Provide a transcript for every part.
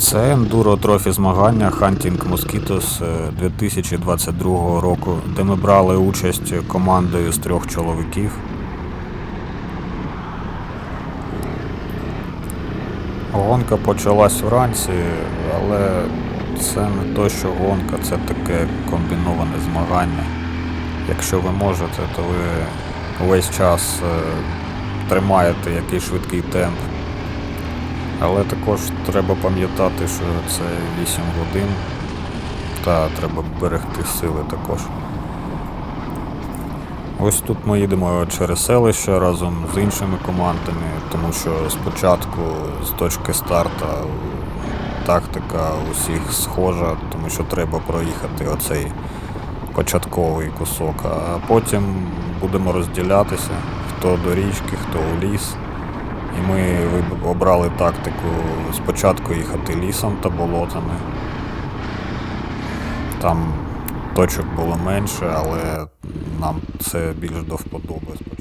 Це ендуро трофі змагання Hunting Mosquitoes е, 2022 року, де ми брали участь командою з трьох чоловіків. Гонка почалась вранці, але це не то, що гонка, це таке комбіноване змагання. Якщо ви можете, то ви весь час е, тримаєте якийсь швидкий темп. Але також треба пам'ятати, що це 8 годин, та треба берегти сили також. Ось тут ми їдемо через селище разом з іншими командами, тому що спочатку з точки старту тактика усіх схожа, тому що треба проїхати оцей початковий кусок, а потім будемо розділятися, хто до річки, хто у ліс. І ми обрали тактику спочатку їхати лісом та болотами. Там точок було менше, але нам це більш до вподоби спочатку.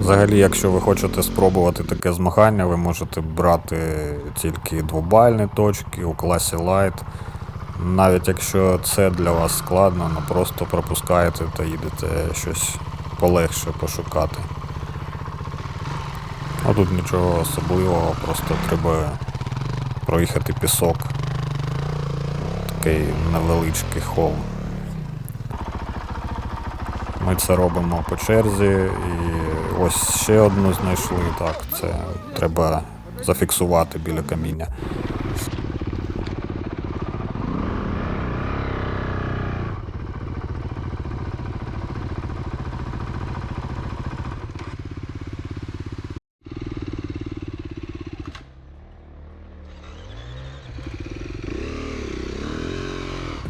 Взагалі, якщо ви хочете спробувати таке змагання, ви можете брати тільки двобальні точки у класі Light. Навіть якщо це для вас складно, ну просто пропускаєте та їдете щось полегше пошукати. А тут нічого особливого, просто треба проїхати пісок. Такий невеличкий холм. Ми це робимо по черзі і ось ще одну знайшли. Так, це треба зафіксувати біля каміння.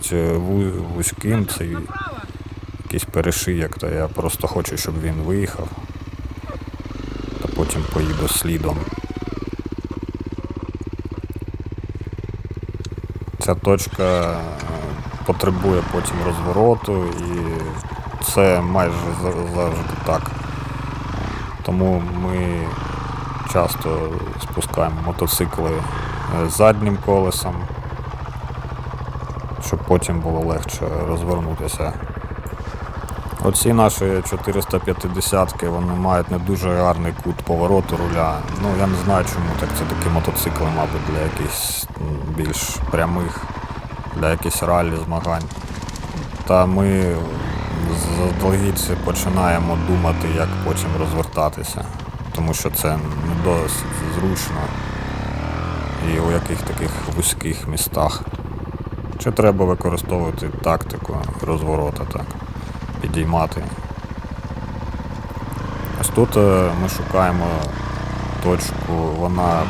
Це ву- вузьким, цей якийсь перешияк, то я просто хочу, щоб він виїхав. Та потім поїду слідом. Ця точка е, потребує потім розвороту і це майже завжди так. Тому ми часто спускаємо мотоцикли е, заднім колесом, щоб потім було легше розвернутися. Оці наші 450-ки вони мають не дуже гарний кут повороту руля. Ну я не знаю чому так це такі мотоцикли, мабуть, для якихось більш прямих, для якихось ралі змагань. Та ми заздалегідь починаємо думати, як потім розвертатися, тому що це не досить зручно і у яких таких вузьких містах. Чи треба використовувати тактику розворота так, підіймати. Ось тут е, ми шукаємо точку, вона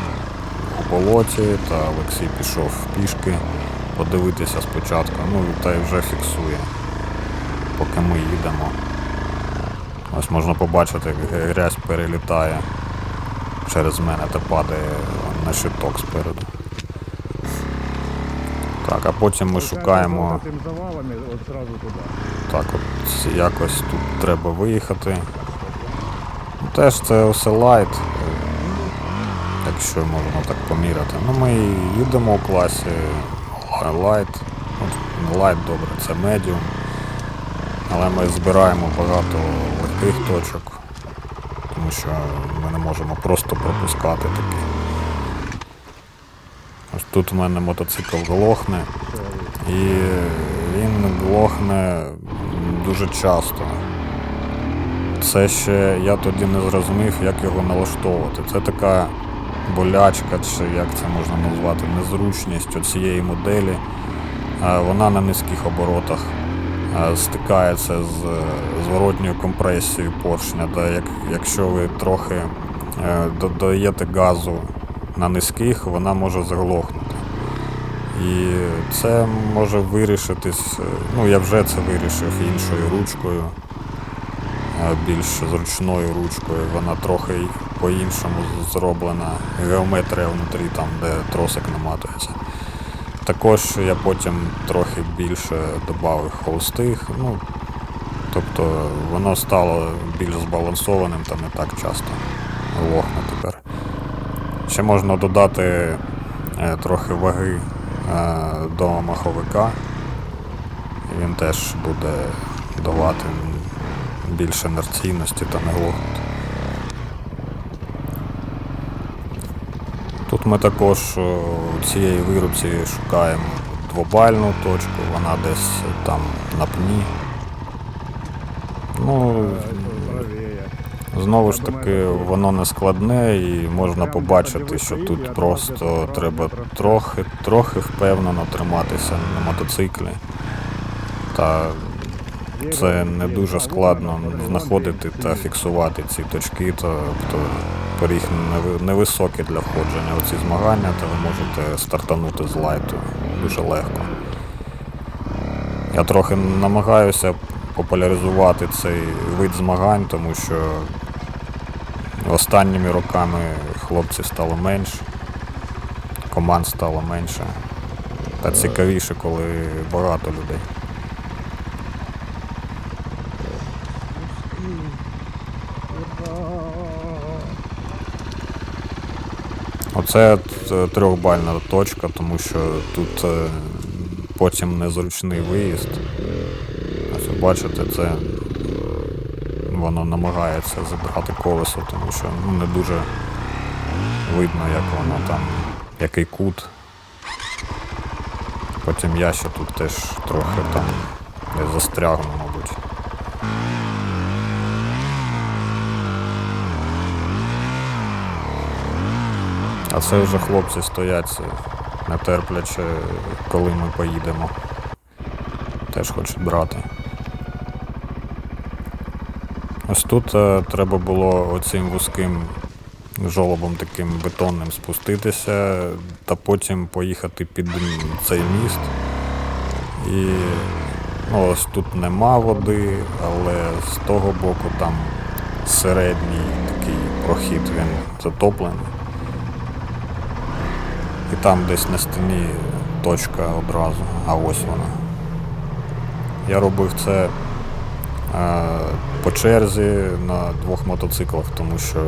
у болоті, та Олексій пішов пішки подивитися спочатку, ну та й вже фіксує, поки ми їдемо. Ось можна побачити, як грязь перелітає через мене та падає на щиток спереду. Так, а потім ми шукаємо. От. Так, от якось тут треба виїхати. Теж це все лайт, якщо можна так поміряти. Ну ми їдемо у класі лайт. Ну, лайт добре, це медіум. Але ми збираємо багато легких точок, тому що ми не можемо просто пропускати такі. Тут у мене мотоцикл глохне. І він глохне дуже часто. Це ще я тоді не зрозумів, як його налаштовувати. Це така болячка, чи як це можна назвати, незручність цієї моделі. Вона на низьких оборотах стикається з е, зворотньою компресією поршня. Як, якщо ви трохи е, додаєте газу на низьких, вона може заглохнути. І це може вирішитись, е, ну я вже це вирішив іншою ручкою, е, більш зручною ручкою. Вона трохи по-іншому зроблена. Геометрія внутрі, там, де тросик наматується. Також я потім трохи більше додав холстих, ну, Тобто воно стало більш збалансованим та не так часто глохне тепер. Ще можна додати е, трохи ваги е, до маховика. Він теж буде давати більше інерційності та не. Тут ми також у цієї вирубці шукаємо двобальну точку, вона десь там на пні. Ну. Знову ж таки, воно не складне і можна побачити, що тут просто треба трохи, трохи впевнено триматися на мотоциклі. Та це не дуже складно знаходити та фіксувати ці точки, тобто поріг неви- невисокий для входження у ці змагання, та ви можете стартанути з лайту дуже легко. Я трохи намагаюся популяризувати цей вид змагань, тому що останніми роками хлопців стало менше, команд стало менше. Та цікавіше, коли багато людей. Оце трьохбальна точка, тому що тут е, потім незручний виїзд. Ось бачите, це воно намагається забрати колесо, тому що ну, не дуже видно, як воно там, який кут. Потім я ще тут теж трохи там застрягну, мабуть. А це вже хлопці стоять е, нетерпляче, коли ми поїдемо. Теж хочуть брати. Ось тут е, треба було оцим вузьким жолобом таким бетонним спуститися та потім поїхати під цей міст. І ну, ось тут нема води, але з того боку там середній такий прохід він затоплений. І там десь на стіні точка одразу, а ось вона. Я робив це по черзі на двох мотоциклах, тому що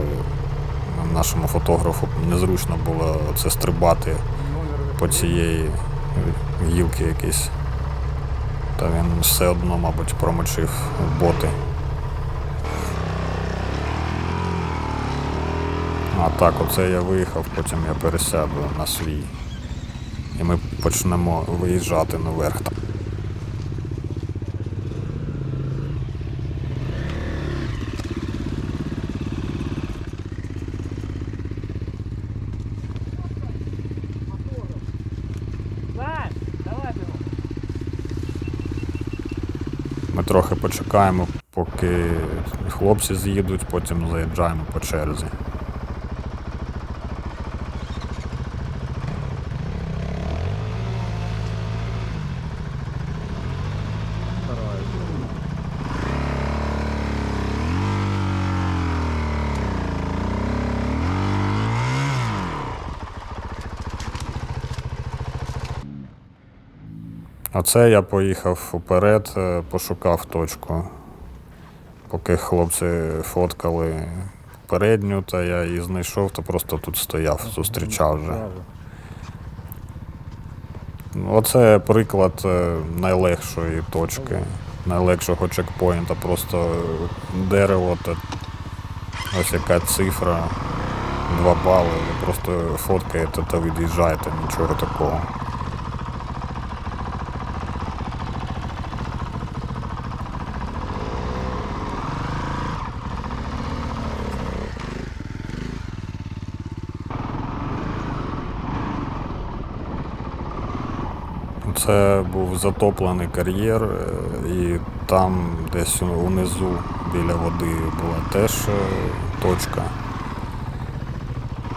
нашому фотографу незручно було це стрибати по цієї гілки якійсь. Та він все одно, мабуть, промочив боти. А так, оце я виїхав, потім я пересяду на свій. І ми почнемо виїжджати наверх. Сань, давай бігом. Ми трохи почекаємо, поки хлопці з'їдуть, потім заїжджаємо по черзі. А це я поїхав уперед, е, пошукав точку. Поки хлопці фоткали передню, та я її знайшов, то просто тут стояв, зустрічав вже. Оце приклад е, найлегшої точки, найлегшого чекпоінта. Просто дерево та ось яка цифра, 2 бали, ви просто фоткаєте та від'їжджаєте, нічого такого. Це був затоплений кар'єр, е, і там десь унизу біля води була теж е, точка.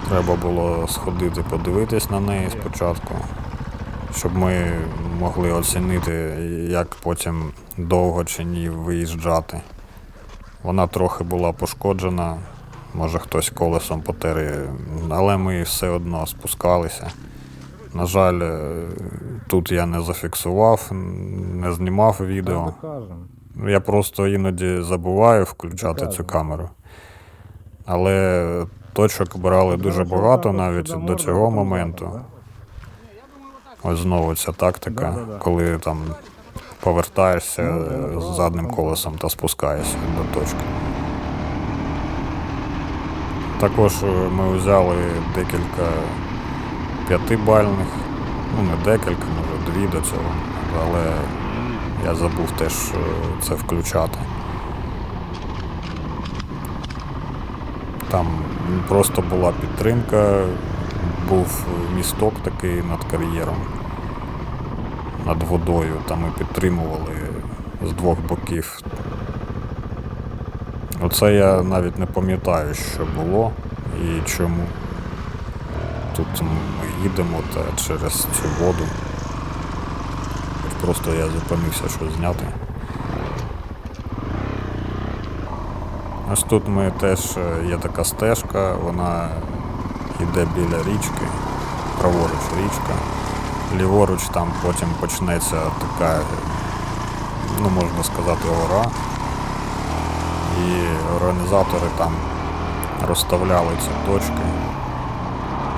Треба було сходити, подивитись на неї спочатку, щоб ми могли оцінити, як потім довго чи ні виїжджати. Вона трохи була пошкоджена, може хтось колесом потери, але ми все одно спускалися. На жаль, е, тут я не зафіксував, не знімав відео. Я просто іноді забуваю включати цю камеру. Але точок брали дуже багато навіть до цього моменту. Ось знову ця тактика, коли там повертаєшся Ну, з да, задним колесом та спускаєшся до точки. Також е, ми взяли декілька п'ятибальних, ну не декілька, може дві до цього, але я забув теж це включати. Там просто була підтримка, був місток такий над кар'єром, над водою. Там ми підтримували з двох боків. Оце я навіть не пам'ятаю, що було і чому. Тут ми їдемо та через цю воду. Просто я зупинився щось зняти. Ось тут ми теж е, є така стежка, вона йде біля річки, праворуч річка. Ліворуч там потім почнеться така, ну можна сказати, гора. І організатори там розставляли ці точки.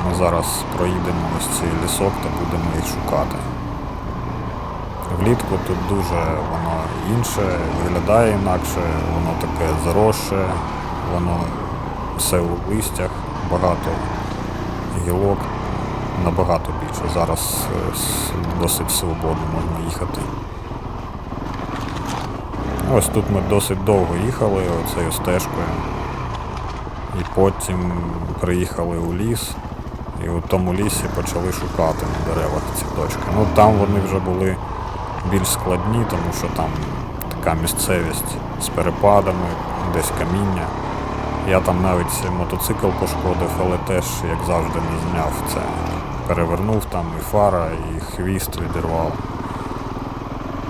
Ми зараз проїдемо ось цей лісок та будемо їх шукати. Влітку тут дуже воно інше, виглядає інакше, воно таке заросше, воно все у листях, багато гілок, набагато більше. Зараз е, досить свободно можна їхати. Ось тут ми досить довго їхали оцею стежкою. І потім приїхали у ліс, і у тому лісі почали шукати на деревах ці точки. Ну там вони вже були більш складні, тому що там така місцевість з перепадами, десь каміння. Я там навіть мотоцикл пошкодив, але теж, як завжди, не зняв це. Перевернув там і фара, і хвіст відірвав.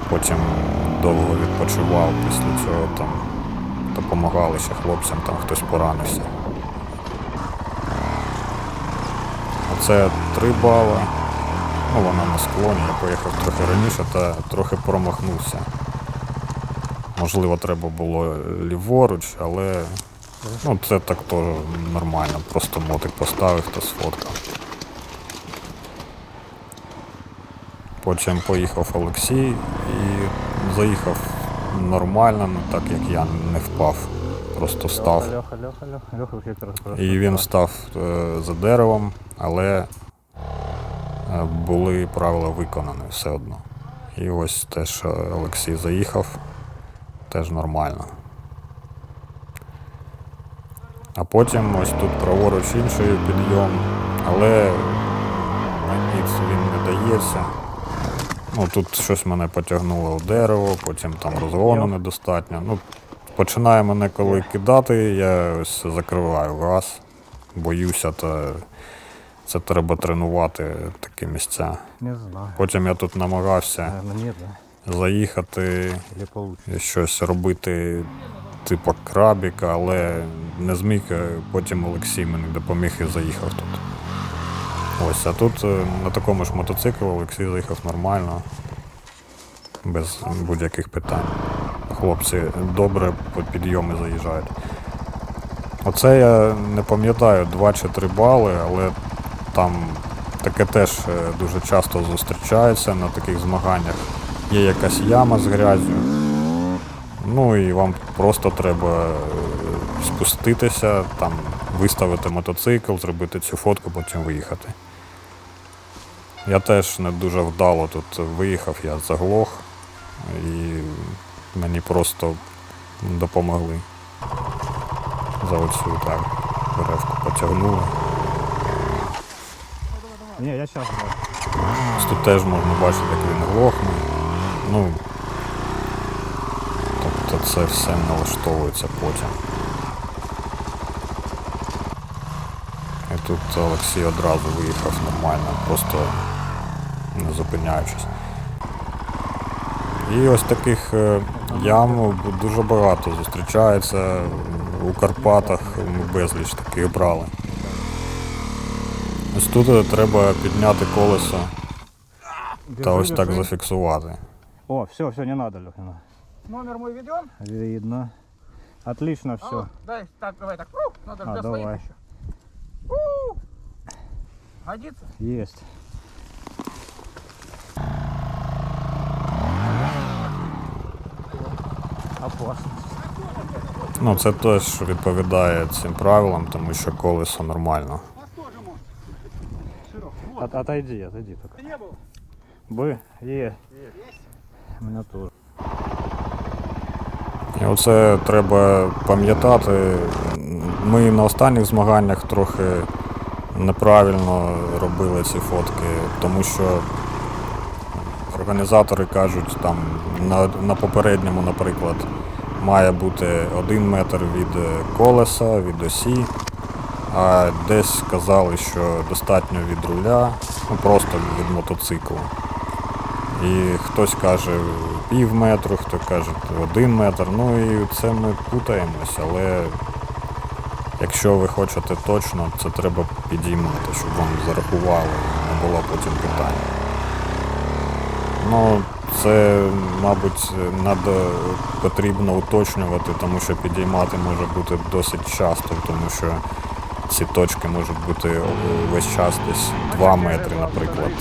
Потім довго відпочивав після цього там допомагали хлопцям, там хтось поранився. Оце 3 бали. Ну, вона на склоні, я поїхав трохи раніше та трохи промахнувся. Можливо, треба було ліворуч, але ну, це так теж нормально. Просто мотик поставив та сфоткав. Потім поїхав Олексій і заїхав нормально, ну, так як я не впав. Просто став. І він став е, за деревом, але е, були правила виконані все одно. І ось теж Олексій заїхав, теж нормально. А потім ось тут праворуч інший підйом, але це він не дається. Ну, тут щось мене потягнуло у дерево, потім там розгону недостатньо. Ну, починає мене коли кидати, я ось закриваю газ, боюся, та це треба тренувати такі місця. Не знаю. Потім я тут намагався нет, да? заїхати і щось робити, типу крабіка, але не зміг. е, Потім Олексій мені допоміг і заїхав тут. Ось, а тут е, на такому ж мотоциклу Олексій заїхав нормально, без будь-яких питань. Хлопці добре по підйоми заїжджають. Оце я не пам'ятаю 2 чи 3 бали, але там таке теж е, дуже часто зустрічається на таких змаганнях. Є якась яма з грязю. Ну і вам просто треба е, спуститися, там виставити мотоцикл, зробити цю фотку, потім виїхати. Я теж не дуже вдало тут виїхав, я заглох і мені просто допомогли. За оцю так деревку потягнули. Не, я да. Тут теж можна бачити, як він глохне. Ну, тобто це все налаштовується потім. І тут Олексій одразу виїхав нормально, просто не зупиняючись. І ось таких е, ям дуже багато зустрічається. У Карпатах ми безліч таких брали. Ось тут треба підняти колесо та ось так зафіксувати. О, все, все, не надо, Леха. Номер мой введен? Видно. Отлично все. вот, дай, так, давай так. Ух, надо А, для своих давай. еще. Годится? Есть. Опасно. Ну, це теж відповідає цим правилам, тому що колесо нормально. От, отойди, отойди только. Б, Е. У меня тоже. І оце треба пам'ятати. Ми на останніх змаганнях трохи неправильно робили ці фотки, тому що організатори кажуть, там на, на попередньому, наприклад, має бути один метр від е, колеса, від осі, а десь сказали, що достатньо від руля, ну просто від мотоциклу. І хтось каже пів метру, хто каже один метр. Ну і це ми путаємось, але якщо ви хочете точно, це треба підіймати, щоб вам зарахували, не було потім питань. Ну, це, мабуть, надо, потрібно уточнювати, тому що підіймати може бути досить часто, тому що ці точки можуть бути весь час десь 2 метри, наприклад,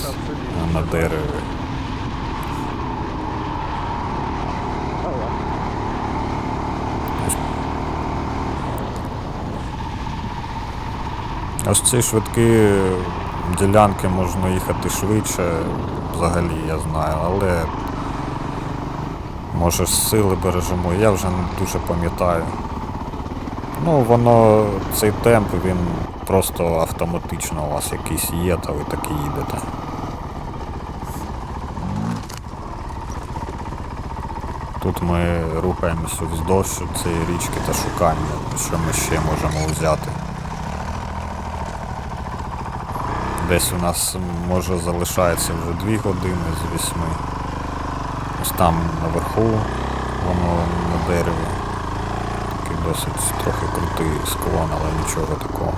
на дереві. Ось ці швидкі ділянки можна їхати швидше, взагалі я знаю, але може сили бережемо, я вже не дуже пам'ятаю. Ну, воно, цей темп, він просто автоматично у вас якийсь є, та ви так і їдете. Тут ми рухаємося вздовж цієї річки та шукаємо, що ми ще можемо взяти. Десь у нас може залишається вже 2 години з 8. Ось там наверху, воно на дереві. Такий досить трохи крутий склон, але нічого такого.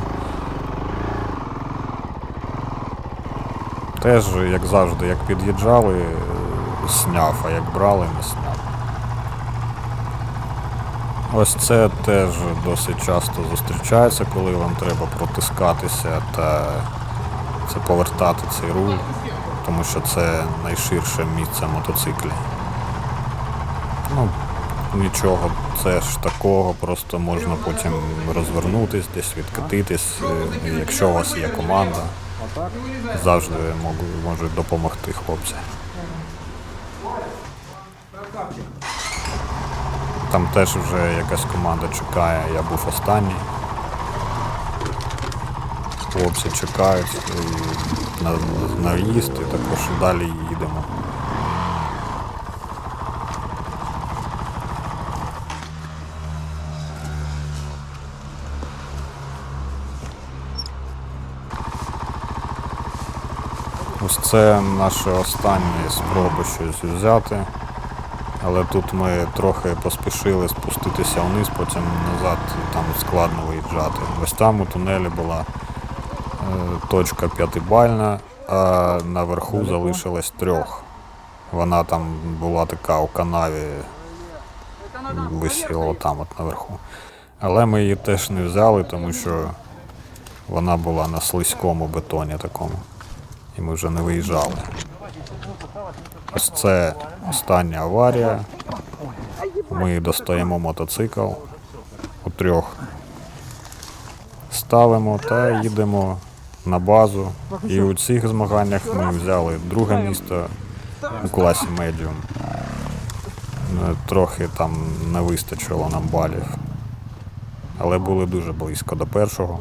Теж, як завжди, як під'їжджали, е, сняв, а як брали, не сняв. Ось це теж досить часто зустрічається, коли вам треба протискатися та це повертати цей руль, тому що це найширше місце мотоциклі. Ну, нічого, це ж такого, просто можна потім розвернутись, десь відкатитись. е, Якщо у вас є команда, завжди можуть, можуть допомогти хлопці. Там теж вже якась команда чекає, я був останній. Хлопці чекають на, на в'їзд і також далі їдемо. Ось це наші останні спроби щось взяти. Але тут ми трохи поспішили спуститися вниз, потім назад там складно виїжджати. Ось там у тунелі була точка п'ятибальна, а наверху залишилось трьох. Вона там була така у канаві, висіла там от наверху. Але ми її теж не взяли, тому що вона була на слизькому бетоні такому. І ми вже не виїжджали. Ось це остання аварія. Ми достаємо мотоцикл у трьох. Ставимо та їдемо на базу. І у цих змаганнях ми взяли друге місто у класі медіум. Е, Трохи там не вистачило нам балів. Але були дуже близько до першого.